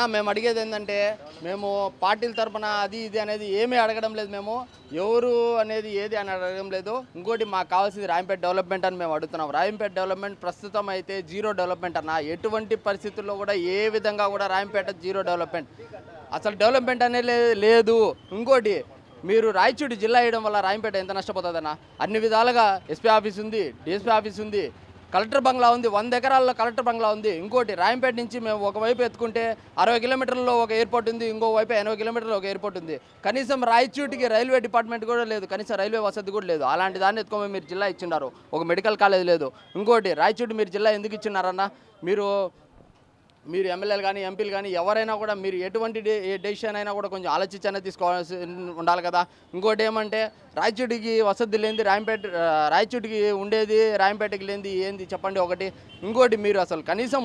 అన్న మేము అడిగేది ఏంటంటే మేము పార్టీల తరపున అది ఇది అనేది ఏమీ అడగడం లేదు మేము. ఎవరు అనేది ఏది అని అడగడం లేదు. ఇంకోటి మాకు కావాల్సింది రాయంపేట డెవలప్మెంట్ అని మేము అడుగుతున్నాం. రాయంపేట డెవలప్మెంట్ ప్రస్తుతం అయితే జీరో డెవలప్మెంట్ అన్న. ఎటువంటి పరిస్థితుల్లో కూడా ఏ విధంగా కూడా రాయంపేట జీరో డెవలప్మెంట్. అసలు డెవలప్మెంట్ అనేది లేదు. ఇంకోటి మీరు రాయచూడి జిల్లా వేయడం వల్ల రాయంపేట ఎంత నష్టపోతుందన్న? అన్ని విధాలుగా ఎస్పీ ఆఫీస్ ఉంది డిఎస్పీ ఆఫీస్ ఉంది కలెక్టర్ బంగ్లా ఉంది వంద ఎకరాల్లో కలెక్టర్ బంగ్లా ఉంది. ఇంకోటి రాయంపేట నుంచి మేము ఒకవైపు ఎత్తుకుంటే అరవై కిలోమీటర్లలో ఒక ఎయిర్పోర్ట్ ఉంది ఇంకో వైపు ఎనభై కిలోమీటర్లో ఒక ఎయిర్పోర్ట్ ఉంది. కనీసం రాయచూటికి రైల్వే డిపార్ట్మెంట్ కూడా లేదు కనీసం రైల్వే వసతి కూడా లేదు. అలాంటి దాన్ని ఎత్తుకోమని మీరు జిల్లా ఇచ్చిన్నారు. ఒక మెడికల్ కాలేజ్ లేదు. ఇంకోటి రాయచూటి మీరు జిల్లా ఎందుకు ఇచ్చినారన్న మీరు మీరు ఎమ్మెల్యేలు కానీ ఎంపీలు కానీ ఎవరైనా కూడా మీరు ఎటువంటి డెసిషన్ అయినా కూడా కొంచెం ఆలోచించనే తీసుకోవాల్సి ఉండాలి కదా. ఇంకోటి ఏమంటే రాయచూటికి వసతి లేనిది రాయంపేట రాయచూటికి ఉండేది రాయంపేటకి లేనిది ఏంది చెప్పండి ఒకటి. ఇంకోటి మీరు అసలు కనీసం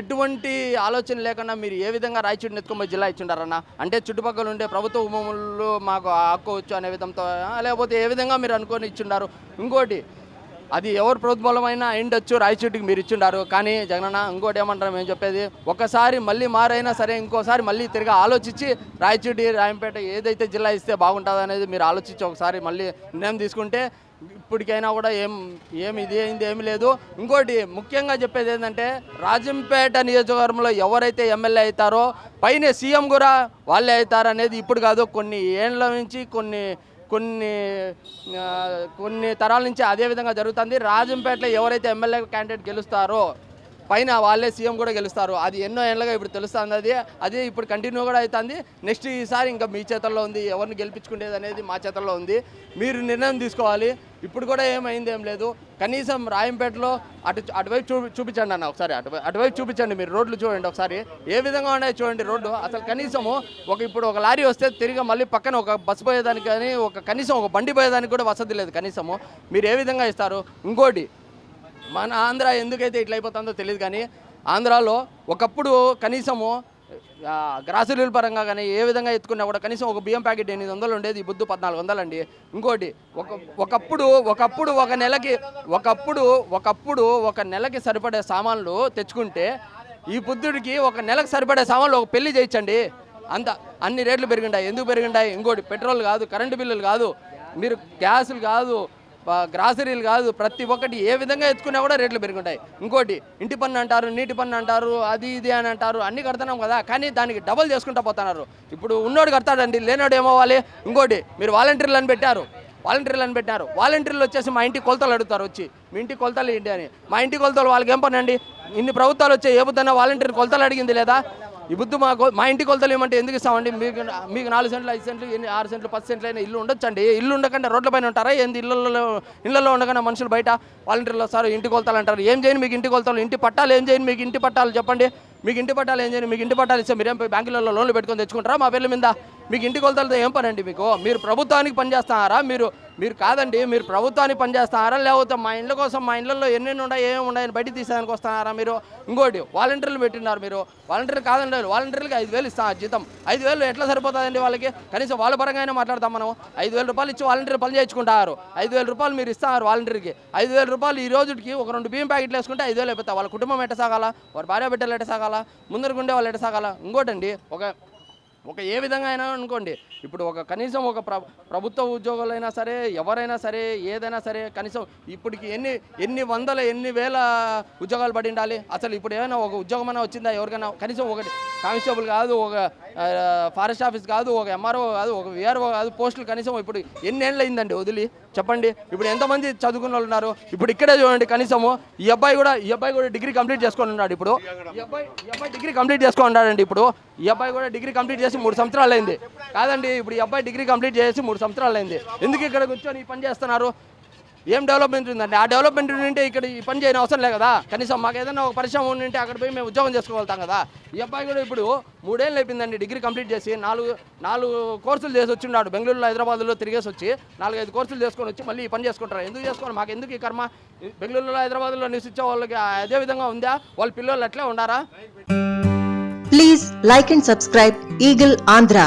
ఎటువంటి ఆలోచన లేకుండా మీరు ఏ విధంగా రాయచూటిని ఎత్తుకొని జిల్లా ఇచ్చిండారన్న? అంటే చుట్టుపక్కల ఉండే ప్రభుత్వ ఉమములు మాకు ఆక్కోవచ్చు అనే విధంతో లేకపోతే ఏ విధంగా మీరు అనుకొని ఇచ్చిండారు? ఇంకోటి అది ఎవరు ప్రభుత్వమైనా అయిండొచ్చు రాయచూటికి మీరు ఇచ్చిండారు. కానీ జగనన్న ఇంకోటి ఏమంటారు? మేము చెప్పేది ఒకసారి మళ్ళీ మారైనా సరే ఇంకోసారి మళ్ళీ తిరిగి ఆలోచించి రాయచూటి రాయంపేట ఏదైతే జిల్లా ఇస్తే బాగుంటుంది అనేది మీరు ఆలోచించి ఒకసారి మళ్ళీ నిర్ణయం తీసుకుంటే ఇప్పటికైనా కూడా ఏం ఏం ఇది అయింది ఏమి లేదు. ఇంకోటి ముఖ్యంగా చెప్పేది ఏంటంటే రాజంపేట నియోజకవర్గంలో ఎవరైతే ఎమ్మెల్యే అవుతారో పైన సీఎం కూడా వాళ్ళే అవుతారు అనేది ఇప్పుడు కాదు. కొన్ని ఏండ్ల నుంచి కొన్ని కొన్ని కొన్ని తరాల నుంచి అదే విధంగా జరుగుతుంది. రాజంపేటలో ఎవరైతే ఎమ్మెల్యే క్యాండిడేట్ గెలుస్తారో పైన వాళ్ళే సీఎం కూడా గెలుస్తారు. అది ఎన్నో ఏళ్ళగా ఇప్పుడు తెలుస్తుంది అది. అదే ఇప్పుడు కంటిన్యూ కూడా అవుతుంది నెక్స్ట్ ఈసారి ఇంకా మీ చేతుల్లో ఉంది. ఎవరిని గెలిపించుకునేది అనేది మా చేతుల్లో ఉంది. మీరు నిర్ణయం తీసుకోవాలి. ఇప్పుడు కూడా ఏమైంది ఏం లేదు. కనీసం రాయంపేటలో అటు అటువైపు చూ చూపించండి అన్న ఒకసారి. అటు అటువైపు చూపించండి మీరు. రోడ్లు చూడండి ఒకసారి. ఏ విధంగా ఉన్నాయో చూడండి రోడ్డు అసలు కనీసము ఒక ఇప్పుడు ఒక లారీ వస్తే తిరిగి మళ్ళీ పక్కన ఒక బస్సు పోయేదానికి కానీ ఒక కనీసం ఒక బండి పోయేదానికి కూడా వసతి లేదు కనీసము. మీరు ఏ విధంగా ఇస్తారు? ఇంకోటి మన ఆంధ్ర ఎందుకైతే ఇట్లా అయిపోతుందో తెలియదు కానీ ఆంధ్రాలో ఒకప్పుడు కనీసము గ్రాసరీల పరంగా కానీ ఏ విధంగా ఎత్తుకున్నా కూడా కనీసం ఒక బియ్యం ప్యాకెట్ ఎనిమిది వందలు ఉండేది ఈ బుద్ధు పద్నాలుగు వందలండి ఇంకోటి ఒక ఒకప్పుడు ఒకప్పుడు ఒక నెలకి ఒకప్పుడు ఒకప్పుడు ఒక నెలకి సరిపడే సామాన్లు తెచ్చుకుంటే ఈ బుద్ధుడికి ఒక నెలకు సరిపడే సామాన్లు ఒక పెళ్ళి చేయించండి. అంత అన్ని రేట్లు పెరిగిండాయి. ఎందుకు పెరిగిండాయి? ఇంకోటి పెట్రోల్ కాదు కరెంటు బిల్లులు కాదు. మీరు గ్యాసులు కాదు గ్రాసరీలు కాదు ప్రతి ఒక్కటి ఏ విధంగా ఎత్తుకున్నా కూడా రేట్లు పెరుగుంటాయి. ఇంకోటి ఇంటి పన్ను అంటారు నీటి పన్ను అంటారు అది ఇది అని అంటారు అన్ని కడుతున్నాం కదా కానీ దానికి డబల్ చేసుకుంటా పోతున్నారు. ఇప్పుడు ఉన్నోడు కడతాడండి లేనోడు ఏమవ్వాలి? ఇంకోటి మీరు వాలంటీర్లు అని పెట్టారు వాలంటీర్లు అని పెట్టారు. వాలంటీర్లు వచ్చేసి మా ఇంటి కొలతలు అడుగుతారు వచ్చి మీ ఇంటి కొలతలు ఏంటి? అని. మా ఇంటి కొలతలు వాళ్ళకి ఏం పని అండి? ఇన్ని ప్రభుత్వాలు వచ్చే ఏ పొద్దున్న వాలంటీర్ కొలతలు అడిగింది లేదా? ఈ బుద్ధు మాకు మా ఇంటి కొలతలు ఏమంటే ఎందుకు ఇస్తామండి? మీకు మీకు నాలుగు సెంట్లు ఐదు సెంట్లు ఎన్ని ఆరు సెంట్లు పది సెంట్లు అయినా ఇల్లు ఉండొచ్చండి. ఇల్లు ఉండకుండా రోడ్ల పైన ఉంటారా? ఏంది ఇళ్ళల్లో ఇళ్ళల్లో ఉండకుండా మనుషులు బయట వాలంటీర్లు వస్తారు ఇంటి కొలతలు అంటారు. ఏం చేయను మీకు ఇంటి కొలతలు? ఇంటి పట్టాలు ఏం చేయను మీకు ఇంటి పట్టాలు చెప్పండి. మీకు ఇంటి పట్టాలు ఏం చేయండి మీకు ఇంటి పట్టాలు ఇస్తే మీరేం బ్యాంకులలో లోన్లు పెట్టుకొని తెచ్చుకుంటారా? మా పేర్ల మీద మీకు ఇంటి కొలతలతో ఏం పని అండి మీకు? మీరు ప్రభుత్వానికి పనిచేస్తున్నారా? మీరు మీరు కాదండి మీరు ప్రభుత్వానికి పనిచేస్తున్నారా లేకపోతే మా ఇండ్ల కోసం మా ఇండ్లలో ఎన్నెన్ని ఉన్నాయి ఏమి ఉన్నాయని బయట తీసేదానికి వస్తున్నారా మీరు? ఇంకోటి వాలంటీర్లు పెట్టినారు మీరు. వాలంటీర్లు కాదండి వాలంటీర్లకి ఐదు వేలు ఇస్తాం జీతం. ఐదు వేలు ఎట్లా సరిపోతుందండి వాళ్ళకి? కనీసం వాళ్ళ పరంగా అయినా మాట్లాడతాం మనం ఐదు వేల రూపాయలు ఇచ్చి వాలంటీర్ పని చేయించుకుంటారు. ఐదు వేల రూపాయలు మీరు ఇస్తారు వాలంటీర్కి. ఐదు వేల రూపాయలు ఈ రోజుకి ఒక రెండు బియ్యం ప్యాకెట్లు వేసుకుంటే ఐదు వేలు అయిపోతాయి. వాళ్ళ కుటుంబం ఎట్ట సాగాల? వారి భార్య బిడ్డలు ఎట్ట సాగాల? ముందరకుండే వాళ్ళు ఎట్ట సాగాల? ఇంకోటండి ఒక ఒక ఏ విధంగా అయినా అనుకోండి. ఇప్పుడు ఒక కనీసం ఒక ప్ర ప్రభుత్వ ఉద్యోగులైనా సరే ఎవరైనా సరే ఏదైనా సరే కనీసం ఇప్పటికి ఎన్ని ఎన్ని వందల ఎన్ని వేల ఉద్యోగాలు పడి ఉండాలి? అసలు ఇప్పుడు ఏమైనా ఒక ఉద్యోగం అయినా వచ్చిందా ఎవరికైనా? కనీసం ఒకటి కానిస్టేబుల్ కాదు ఒక ఫారెస్ట్ ఆఫీస్ కాదు ఒక ఎంఆర్ఓ కాదు ఒక విఆర్ఓ కాదు పోస్టులు కనీసం ఇప్పుడు ఎన్ని ఏళ్ళు అయిందండి వదిలి? చెప్పండి ఇప్పుడు ఎంతమంది చదువుకున్న వాళ్ళు ఉన్నారు? ఇప్పుడు ఇక్కడే చూడండి కనీసము ఈ అబ్బాయి కూడా ఈ అబ్బాయి కూడా డిగ్రీ కంప్లీట్ చేసుకొని ఉన్నాడు ఇప్పుడు. ఈ అబ్బాయి ఈ అబ్బాయి డిగ్రీ కంప్లీట్ చేసుకొని ఉన్నాడండి ఇప్పుడు. ఈ అబ్బాయి కూడా డిగ్రీ కంప్లీట్ చేసి మూడు సంవత్సరాలు అయింది కాదండి ఇప్పుడు ఈ అబ్బాయి డిగ్రీ కంప్లీట్ చేసి మూడు సంవత్సరాలు అయింది ఎందుకు ఇక్కడ కూర్చొని ఈ పని చేస్తున్నారు? ఏం డెవలప్మెంట్ ఉందండి? ఆ డెవలప్మెంట్ ఉంటే ఇక్కడ ఈ పని చేయని అవసరం లేదు కదా? కనీసం మాకు ఏదైనా ఒక పరిశ్రమ ఉంటే అక్కడ పోయి మేము ఉద్యోగం చేసుకోగలుగుతాం కదా? ఈ అబ్బాయి కూడా ఇప్పుడు మూడేళ్ళు అయిపోయిందండి డిగ్రీ కంప్లీట్ చేసి నాలుగు నాలుగు కోర్సులు చేసి వచ్చిన్నాడు బెంగళూరులో హైదరాబాద్లో తిరిగేసి వచ్చి నాలుగైదు కోర్సులు చేసుకొని వచ్చి మళ్ళీ ఈ పని చేసుకుంటారు. ఎందుకు చేసుకోవాలి మాకు ఎందుకు ఈ కర్మ? బెంగళూరులో హైదరాబాద్లో నివసించే వాళ్ళకి అదే విధంగా ఉందా? వాళ్ళ పిల్లలు అట్లే ఉండారా? Please like and subscribe eagle Andhra